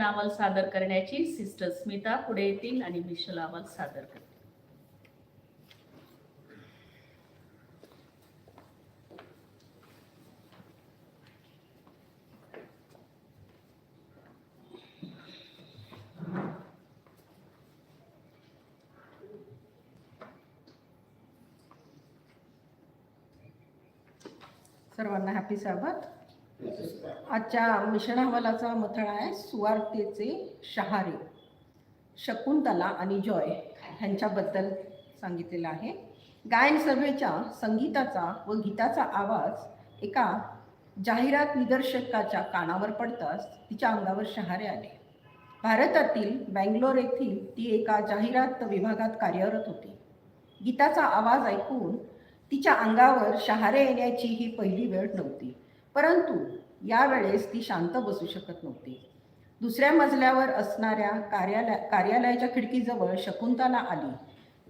अहवाल सादर करण्याची सिस्टर स्मिता पुढे येतील आणि मिशल अहवाल सादर करतील. सर्वांना हॅपी साबत आजच्या मिशन अहवालाचा मथळा आहे सुवार्तेचे शहारे. शकुंतला आणि जॉय ह्यांच्याबद्दल सांगितलेलं आहे. गायन सभेच्या संगीताचा व गीताचा आवाज एका जाहिरात निदर्शकाच्या कानावर पडताच तिच्या अंगावर शहारे आले. भारतातील बँगलोर येथील ती एका जाहिरात विभागात कार्यरत होती. गीताचा आवाज ऐकून तिच्या अंगावर शहारे येण्याची ही पहिली वेळ नव्हती. परंतु यावेळेस ती शांत बसू शकत नव्हती. दुसऱ्या मजल्यावर असणाऱ्या कार्यालय कार्यालयाच्या खिडकीजवळ शकुंतला आली.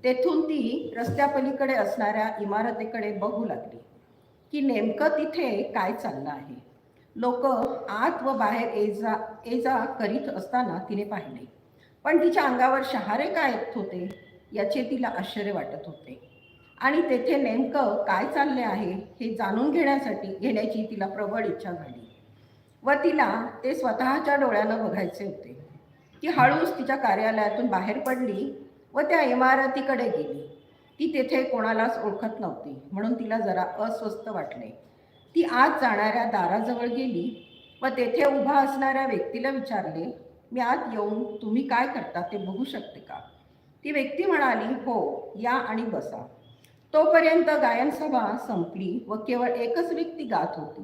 तेथून ती रस्त्यापलीकडे असणाऱ्या इमारतीकडे बघू लागली की नेमकं तिथे काय चाललं आहे. लोक आत व बाहेर ये जा ये जा करीत असताना तिने पाहिले. पण तिच्या अंगावर शहारे काय येत होते याचे तिला आश्चर्य वाटत होते. आणि तेथे नेमकं काय चालले आहे हे जाणून घेण्यासाठी घेण्याची तिला प्रबळ इच्छा झाली. व तिला ते स्वतःच्या डोळ्यानं बघायचे होते. ती हळूच तिच्या कार्यालयातून बाहेर पडली व त्या इमारतीकडे गेली. ती तेथे कोणालाच ओळखत नव्हती म्हणून तिला जरा अस्वस्थ वाटले. ती आत जाणाऱ्या दाराजवळ गेली व तेथे उभा असणाऱ्या व्यक्तीला विचारले मी आत येऊन तुम्ही काय करता ते बघू शकते का? ती व्यक्ती म्हणाली हो या आणि बसा. तोपर्यंत गायनसभा संपली व केवळ एकच व्यक्ती गात होती.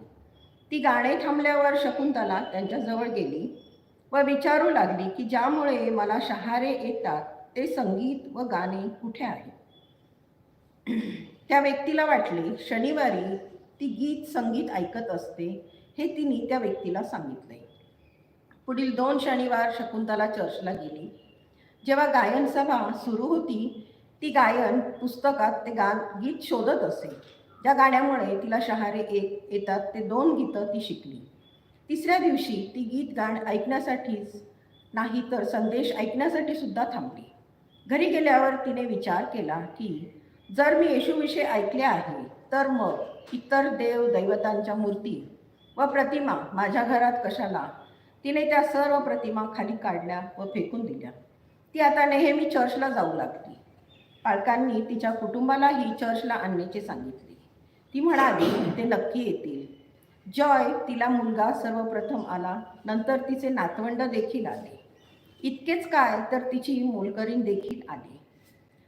ती गाणे थांबल्यावर शकुंतला त्यांच्याजवळ गेली व विचारू लागली की ज्यामुळे मला शहारे येतात ते संगीत व गाणे कुठे आहे? त्या व्यक्तीला वाटले शनिवारी ती गीत संगीत ऐकत असते हे तिने त्या व्यक्तीला सांगितले. पुढील दोन शनिवार शकुंतला चर्चला गेली. जेव्हा गायन सभा सुरू होती ती गायन पुस्तकात ते गा गीत शोधत असे. ज्या गाण्यामुळे तिला शहारे एक येतात ते दोन गीतं ती शिकली. तिसऱ्या दिवशी ती गीत गाण ऐकण्यासाठीच नाही तर संदेश ऐकण्यासाठी सुद्धा थांबली. घरी गेल्यावर तिने विचार केला की जर मी येशूविषयी ऐकले आहे तर मग इतर देव दैवतांच्या मूर्ती व प्रतिमा माझ्या घरात कशाला? तिने त्या सर्व प्रतिमा खाली काढल्या व फेकून दिल्या. ती आता नेहमी चर्चला जाऊ लागली. पालकांनी तिच्या कुटुंबालाही चर्चला आणण्याचे सांगितले. ती म्हणाली ते नक्की येतील. जॉय तिला मुलगा सर्वप्रथम आला नंतर तिचे नातवंड देखील आले. इतकेच काय तर तिची मोलकरीण देखील आली.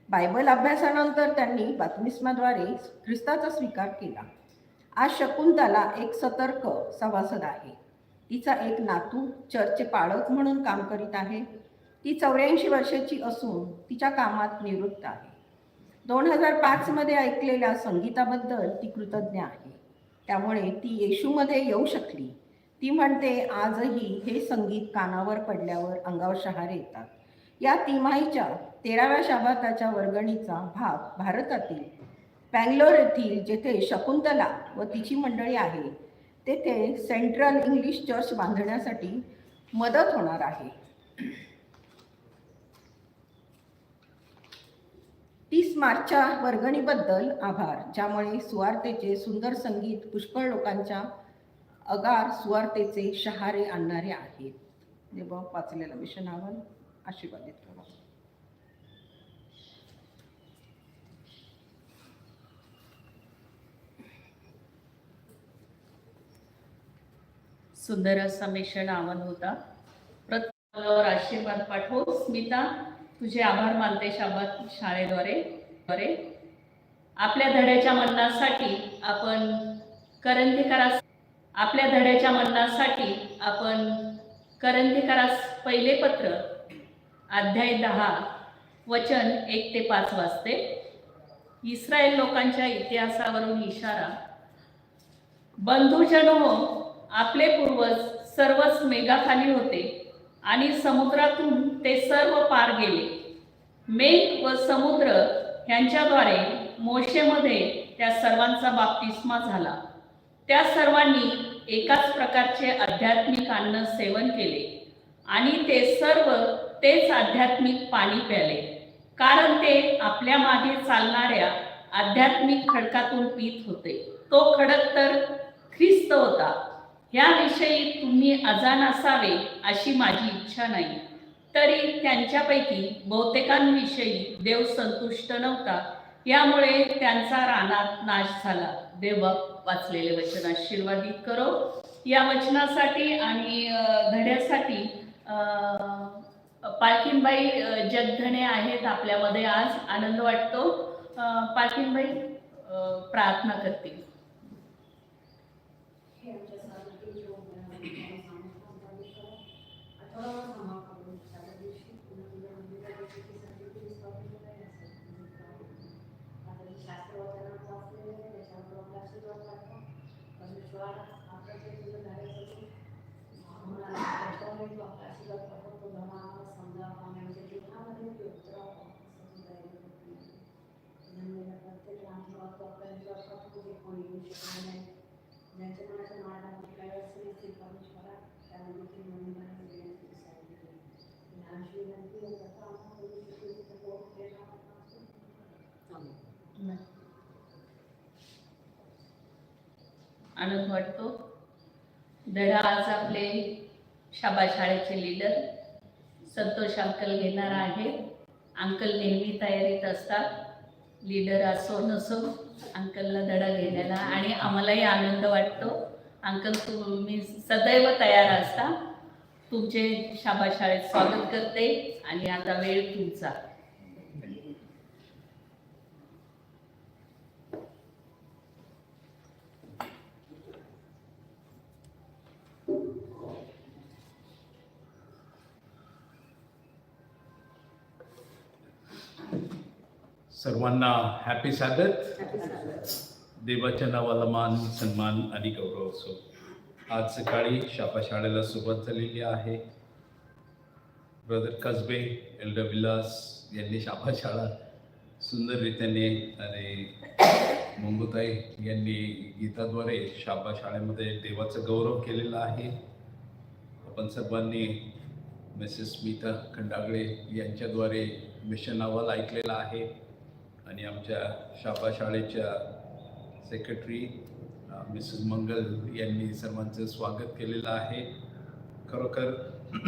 बायबल अभ्यासानंतर त्यांनी बातमीस्माद्वारे ख्रिस्ताचा स्वीकार केला. आज शकुंतला एक सतर्क सभासद आहे. तिचा एक नातू चर्चचे पाळक म्हणून काम करीत आहे. ती चौऱ्याऐंशी वर्षाची असून तिच्या कामात निवृत्त आहे. दोन हजार पाचमध्ये ऐकलेल्या संगीताबद्दल ती कृतज्ञ आहे. त्यामुळे ती येशूमध्ये येऊ शकली. ती म्हणते आजही हे संगीत कानावर पडल्यावर अंगावर शहारे येतात. या तिमाहीच्या तेराव्या शाबाताच्या वर्गणीचा भाग भारतातील बँगलोर येथील जेथे शकुंतला व तिची मंडळी आहे तेथे सेंट्रल इंग्लिश चर्च बांधण्यासाठी मदत होणार आहे. तीस मार्चच्या वर्गणीबद्दल आभार ज्यामुळे सुवार्तेचे सुंदर संगीत पुष्कळ लोकांच्या अगार सुवार्तेचे शहारे आणणारे आहेत. म्हणजे देवा वाचलेलं मिशन अहवाल आशीर्वादित करा. सुंदर असा मिशन आव्हान होता. प्रत्येकावर आशीर्वाद पाठव स्मिता तुझे आभार मानते शाबात शाळेद्वारे. द्वारे आपल्या धड्याच्या मन्नासाठी आपण करंदीकरास आपल्या धड्याच्या मन्नासाठी आपण करंदीकरास पहिले पत्र अध्याय दहा वचन एक ते पाच वाजते इस्रायल लोकांच्या इतिहासावरून इशारा. बंधुजनो आपले पूर्वज सर्वच मेघाखाली होते. आणि समुद्रातून ते सर्व पार गेले. मेघ व समुद्र ह्यांच्याद्वारे मोशेमध्ये त्या सर्वांचा बाप्तिस्मा झाला. त्या सर्वांनी एकाच प्रकारचे आध्यात्मिक अन्न सेवन केले आणि ते सर्व तेच आध्यात्मिक पाणी प्याले. कारण ते आपल्या मागे चालणाऱ्या आध्यात्मिक खडकातून पीत होते. तो खडक तर ख्रिस्त होता. ह्याविषयी तुम्ही अजाण असावे अशी माझी इच्छा नाही. तरी त्यांच्यापैकी बहुतेकांविषयी देव संतुष्ट नव्हता. यामुळे त्यांचा रानात नाश झाला. देव वाचलेले वचन आशीर्वादित करो. या वचनासाठी आणि धड्यासाठी अ, पालखीनबाई आहेत आपल्यामध्ये आज. आनंद वाटतो. अ, पालखीनबाई प्रार्थना करतील ज्यांच्या मनाच्या मार्गात काही असेल असतील परमेश्वरा त्यामध्ये ते मंदिराने देण्याची सांगितले लहानशी विनंती आहे त्याचा आम्हाला करू शकतो तिथं कोण ते आनंद वाटतो. धडा आज आपले शाबा शाळेचे लीडर संतोष अंकल घेणार आहे. अंकल नेहमी तयारीत असतात. लीडर असो नसो अंकलला धडा घेण्याला. आणि आम्हालाही आनंद वाटतो. अंकल तुम्ही सदैव तयार असता. तुमचे शाबा शाळेत स्वागत करते आणि आता वेळ तुमचा. सर्वांना हॅपी सॅबथ देवाच्या नावाला मान सन्मान आणि गौरव असो. आज सकाळी शापा शाळेला सुरुवात झालेली आहे. ब्रदर कसबे एल्डर विलास यांनी शापा शाळा सुंदररीत्याने आणि मंगुताई यांनी गीताद्वारे शापा शाळेमध्ये देवाचं गौरव केलेलं आहे. आपण सर्वांनी मिसेस स्मिता खंडागळे यांच्याद्वारे मिशन अहवाल ऐकलेला आहे. आणि आमच्या शापा शाळेच्या सेक्रेटरी मिसेस मंगल यांनी सर्वांचं स्वागत केलेलं आहे. खरोखर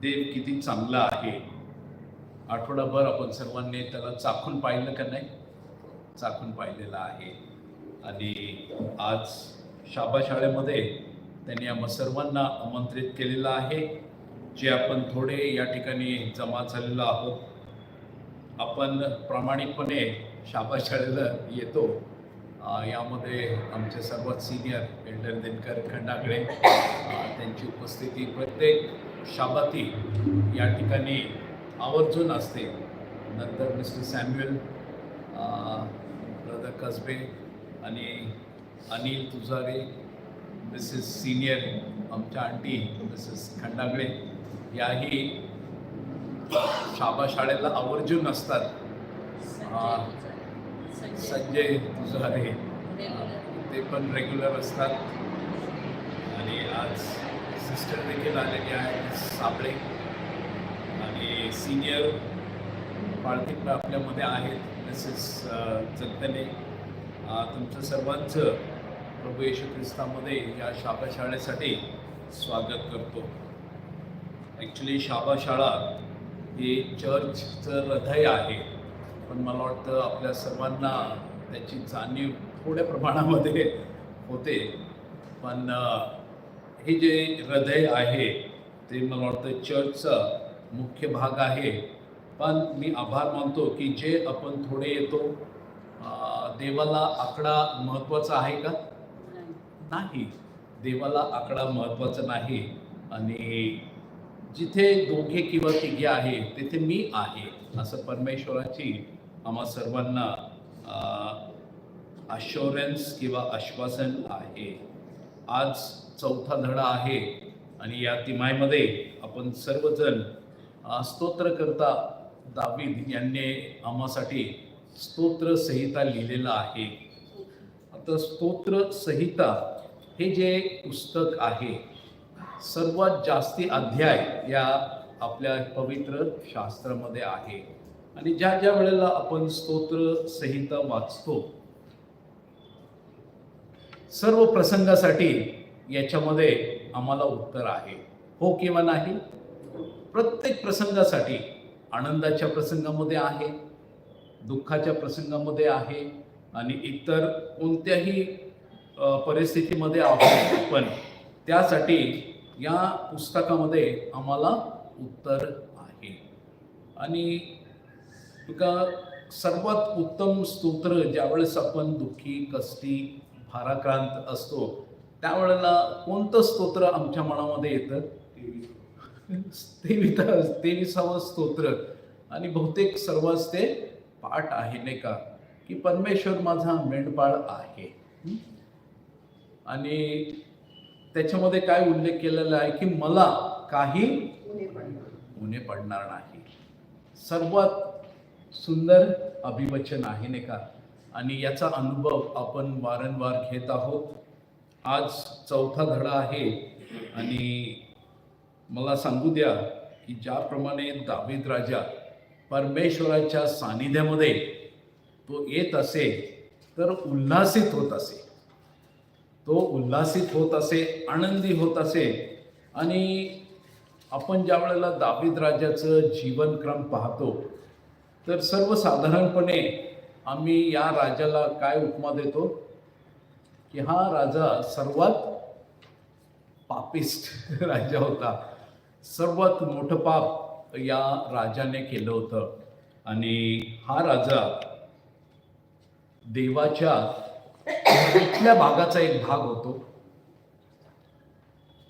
देव किती चांगला आहे. आठवडाभर आपण सर्वांनी त्याला चाखून पाहिलं का नाही? चाखून पाहिलेलं आहे. आणि आज शाबा शाळेमध्ये त्यांनी आम्हा सर्वांना आमंत्रित केलेलं आहे. जे आपण थोडे या ठिकाणी जमा झालेलो आहोत. आपण प्रामाणिकपणे शाबा शाळेला येतो. यामध्ये आमचे सर्वात सिनियर एल्डर दिनकर खंडागळे त्यांची उपस्थिती प्रत्येक शाबाती या ठिकाणी आवर्जून असते. नंतर मिस्टर सॅम्युअल ब्रदर कसबे आणि अनिल तुझारे मिसेस सिनियर आमच्या आंटी मिसेस खंडागळे याही शाबा शाळेला आवर्जून असतात. संजय तुझारे ते पण रेग्युलर असतात. आणि आज सिस्टर देखील आलेली आहे साबळे आणि सिनियर पाळतीत आपल्यामध्ये आहेत मिसेस जगदने तुमचं सर्वांचं प्रभू येशू ख्रिस्तामध्ये या शाबा शाळेसाठी स्वागत करतो. ॲक्च्युली शाबा शाळा ही चर्चचं हृदय आहे. पण मला वाटतं आपल्या सर्वांना त्याची जाणीव थोड्या प्रमाणामध्ये होते. पण हे जे हृदय आहे ते मला वाटतं चर्चचा मुख्य भाग आहे. पण मी आभार मानतो की जे आपण थोडे येतो देवाला आकडा महत्त्वाचा आहे का? नाही. देवाला आकडा महत्त्वाचा नाही. आणि जिथे दोघे किंवा तिघे आहे तिथे मी आहे असं परमेश्वराची आम्हा सर्वांना अश्युरन्स किंवा आश्वासन आहे. आज चौथा धडा आहे आणि या तिमाहीमध्ये आपण सर्वजण स्तोत्रकर्ता दावीद यांनी आम्हासाठी स्तोत्र संहिता आहे. आता स्तोत्र संहिता हे जे पुस्तक आहे सर्वात जास्ती अध्याय या आपल्या पवित्र शास्त्रामध्ये आहे. आणि ज्या ज्या वेळेला आपण स्तोत्र संहिता वाचतो सर्व प्रसंगासाठी याच्यामध्ये आम्हाला उत्तर आहे. हो किंवा नाही? प्रत्येक प्रसंगासाठी आनंदाच्या प्रसंगामध्ये आहे दुःखाच्या प्रसंगामध्ये आहे आणि इतर कोणत्याही परिस्थितीमध्ये आहोत पण त्यासाठी या पुस्तकामध्ये आम्हाला उत्तर आहे. आणि तुका सर्वात उत्तम स्तोत्र ज्यावेळेस आपण दुःखी कष्टी भाराक्रांत असतो त्यावेळेला कोणतं स्तोत्र आमच्या मनामध्ये येतं? तेवीस. तेविसावं स्तोत्र. आणि बहुतेक सर्वच ते पाठ आहे नाही का? की परमेश्वर माझा मेंढपाळ आहे? आणि त्याच्यामध्ये काय उल्लेख केलेला आहे की मला काही उणे पडणार नाही. सर्वात सुंदर अभिवचन आहे नाही का? आणि याचा अनुभव आपण वारंवार घेत आहोत. आज चौथा धडा आहे आणि मला सांगू द्या की ज्याप्रमाणे दावीद राजा परमेश्वराच्या सानिध्यामध्ये तो येत असे तर उल्हासित होत असे. तो उल्हासित होत असे आनंदी होत असे. आणि आपण ज्या वेळेला दावीद राजाचं जीवनक्रम पाहतो तर सर्वसाधारणपणे आम्ही या राजाला काय उपमा देतो? की हा राजा सर्वात पापिस्ट राजा होता. सर्वात मोठं पाप या राजाने केलं होतं. आणि हा राजा देवाच्या इथल्या भागाचा एक भाग होतो.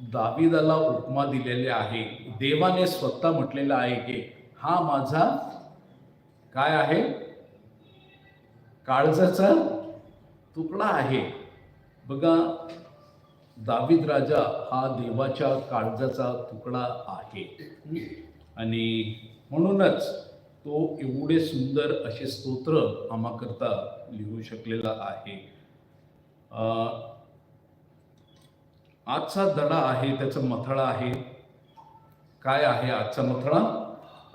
दाविदाला उपमा दिलेले आहे. देवाने स्वतः म्हटलेला आहे की हा माझा काय आहे? काळजाचा तुकडा आहे. बघा दावीद राजा हा देवाच्या काळजाचा तुकडा आहे. आणि म्हणूनच तो एवढे सुंदर असे स्तोत्र आम्हाकरता लिहू शकलेला आहे. आजचा धडा आहे त्याचा मथळा आहे. काय आहे आजचा मथळा?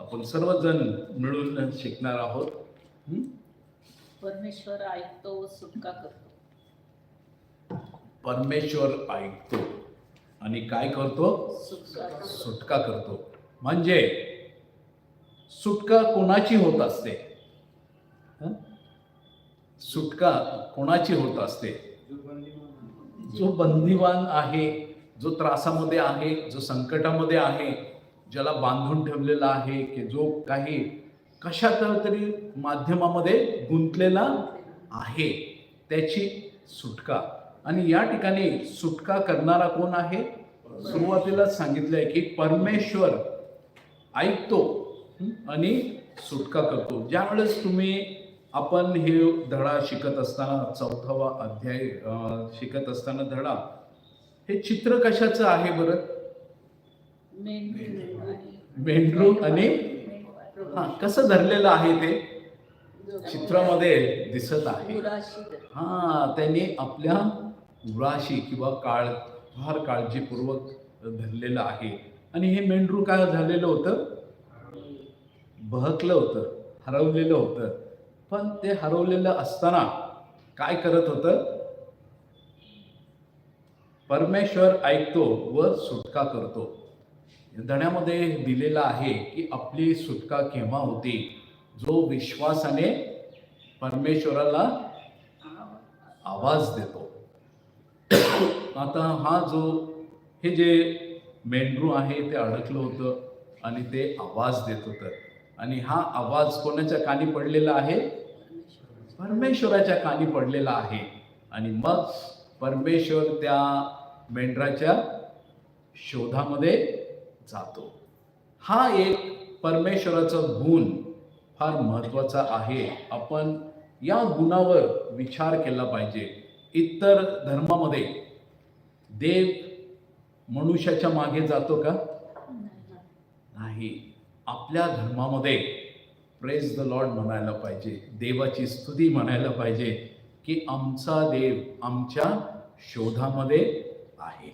आपण सर्वजण मिळून शिकणार आहोत? परमेश्वर ऐकतो सुटका करतो. परमेश्वर ऐकतो. आणि काय करतो? सुटका करतो. म्हणजे सुटका कोणाची होत असते? सुटका कोणाची होत असते? जो बंदिवान आहे जो त्रासामध्ये आहे जो संकटामध्ये आहे ज्याला बांधून ठेवलेला आहे की जो काही कशात तरी माध्यमामध्ये गुंतलेला आहे त्याची सुटका. आणि या ठिकाणी सुटका करणारा कोण आहे? सुरुवातीला सांगितलं आहे की परमेश्वर ऐकतो आणि सुटका करतो. ज्यावेळेस तुम्ही आपण हे धडा शिकत असताना चौथावा अध्याय शिकत असताना धडा हे चित्र कशाचं आहे बरं? मेंढरू आणि हा कसं धरलेलं आहे ते? चित्रामध्ये दिसत आहे. हा त्यांनी आपल्या उराशी किंवा काळ फार काळजीपूर्वक धरलेलं आहे. आणि हे मेंढरू काय झालेलं होतं? बहकलं होतं हरवलेलं होतं. पण ते हरवलेलं असताना काय करत होतं? परमेश्वर ऐकतो व सुटका करतो. धड्यामध्ये दिलेला आहे की आपली सुटका केव्हा होती? जो विश्वासाने परमेश्वराला आवाज देतो. आता हा जो हे जे मेंढरू आहे ते अडकलं होतं आणि ते आवाज देत होतं. आणि हा आवाज कोणाच्या कानी पडलेला आहे? परमेश्वराच्या कानी पडलेला आहे. आणि मग परमेश्वर त्या मेंढराच्या शोधामध्ये जातो. हा एक परमेश्वराचा गुण फार महत्त्वाचा आहे. आपण या गुणावर विचार केला पाहिजे. इतर धर्मामध्ये देव मनुष्याच्या मागे जातो का? नाही. आपल्या धर्मामध्ये प्रेज द लॉर्ड म्हणायला पाहिजे. देवाची स्तुती म्हणायला पाहिजे की आमचा देव आमच्या शोधामध्ये आहे.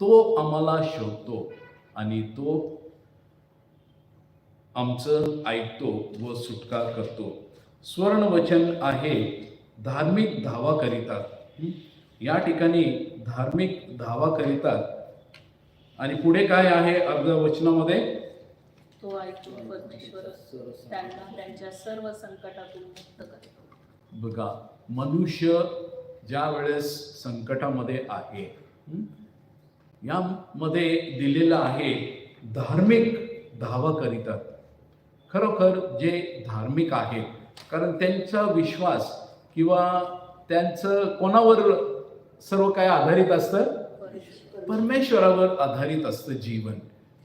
तो आम्हाला शोधतो. आणि तो आमचं ऐकतो व सुटका करतो. स्वर्णवचन आहे धार्मिक धावा करीतात? या ठिकाणी धार्मिक धावा करीतात. आणि पुढे काय आहे अर्ध वचनामध्ये? तो ऐकून परमेश्वर त्यांना त्यांच्या सर्व संकटातून मुक्त करतो. बघा मनुष्य ज्या वेळेस संकटामध्ये आहे? यामध्ये दिलेलं आहे धार्मिक धावा करीतात खरोखर जे धार्मिक आहे कारण त्यांचा विश्वास किंवा त्यांचं कोणावर सर्व काय आधारित असतं? परमेश्वरावर आधारित असतं जीवन.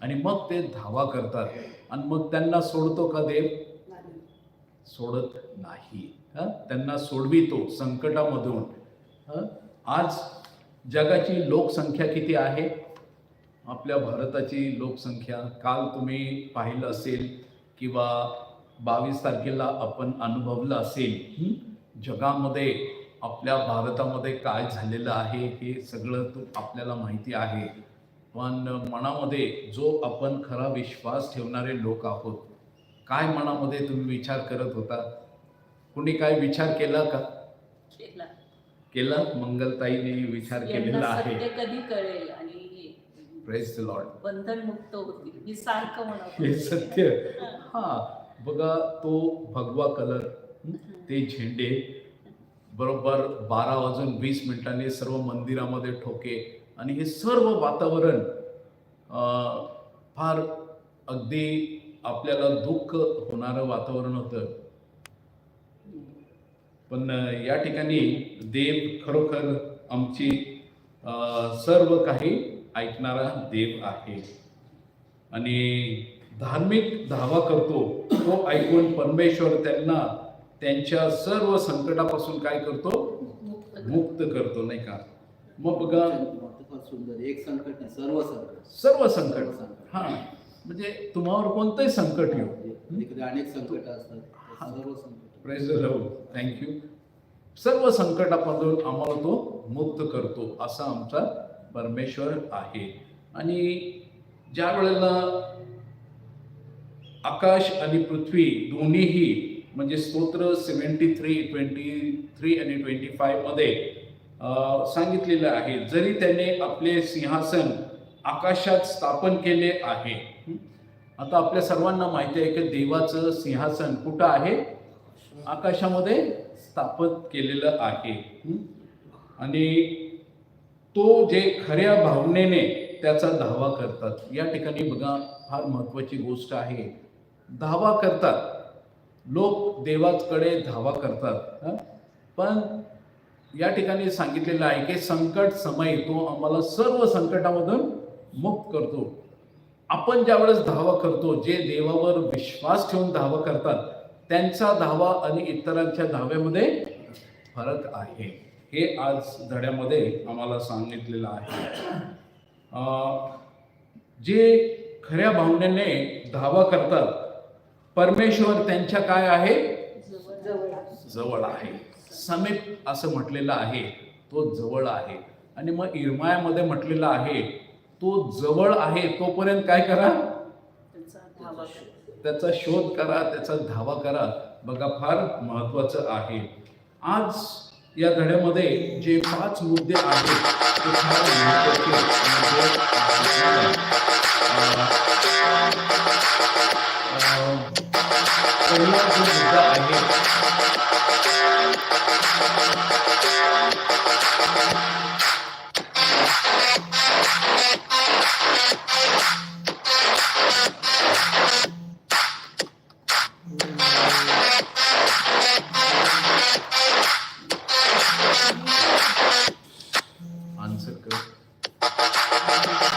आणि मग ते धावा करतात. आणि मग त्यांना सोडतो का देव? सोडत नाही. त्यांना सोडवितो संकटामधून. आज जगाची लोकसंख्या किती आहे? आपल्या भारताची लोकसंख्या. काल तुम्ही पाहिलं असेल किंवा बावीस तारखेला आपण अनुभवलं असेल जगामध्ये आपल्या भारतामध्ये काय झालेलं आहे हे सगळं तू आपल्याला माहिती आहे. पण मनामध्ये जो आपण खरा विश्वास ठेवणारे लोक आहोत काय मनामध्ये तुम्ही विचार करत होता? कुणी काय विचार केला का? केला मंगलताईने विचार केलेला आहे कधी कळेल आणि प्रेस लॉर्ड बंधन मुक्त होतील मी सारखं म्हणत हे. सत्य हा. बघा तो भगवा कलर? ते झेंडे बरोबर बारा वाजून वीस मिनिटांनी सर्व मंदिरामध्ये ठोके आणि हे सर्व वातावरण फार अगदी आपल्याला दुःख होणारं वातावरण होतं पण या ठिकाणी देव खरोखर आमची सर्व काही ऐकणारा देव आहे. आणि धार्मिक धावा करतो तो ऐकून परमेश्वर त्यांना त्यांच्या सर्व संकटापासून काय करतो? मुक्त करतो. नाही का? मग बघा एक संकट सर्व संकट. सर्व संकट. संकट हा म्हणजे तुम्हावर कोणतंही संकट येऊ. अनेक संकट असतात. सर्व संकट. प्रेज थँक्यू सर्व संकटापासून आम्हाला तो मुक्त करतो असा आमचा परमेश्वर आहे. आणि ज्या वेळेला आकाश आणि पृथ्वी दोन्हीही म्हणजे स्तोत्र सेवन्टी थ्री ट्वेंटी थ्री आणि ट्वेंटी फाईव्हमध्ये सांगितलेलं आहे. जरी त्याने आपले सिंहासन आकाशात स्थापन केले आहे. आता आपल्या सर्वांना माहिती आहे की देवाचं सिंहासन कुठं आहे? आकाशामध्ये स्थापित केलेलं आहे? आणि तो जे खऱ्या भावनेने त्याचा धावा करतात या ठिकाणी बघा फार महत्वाची गोष्ट आहे. धावा करतात. लोक देवाकडे धावा करतात? पण या ठिकाणी सांगितलेलं आहे की संकट समय तो आम्हाला सर्व संकटामधून मुक्त करतो. आपण ज्यावेळेस धावा करतो जे देवावर विश्वास ठेवून धावा करतात त्यांचा धावा आणि इतरांच्या धाव्यामध्ये फरक आहे. हे आज धड्यामध्ये आम्हाला सांगितलेलं आहे. जे खऱ्या भावनेने धावा करतात परमेश्वर त्यांच्या काय आहे? जवळ आहे. समीप असं म्हटलेलं आहे तो जवळ आहे. आणि मग इरमायामध्ये म्हटलेलं आहे तो जवळ आहे तोपर्यंत काय करा. त्याचा शोध करा त्याचा धावा करा. बघा फार महत्त्वाचं आहे. आज या धड्यामध्ये जे पाच मुद्दे आहेत ते फार पहिला जो मुद्दा आहे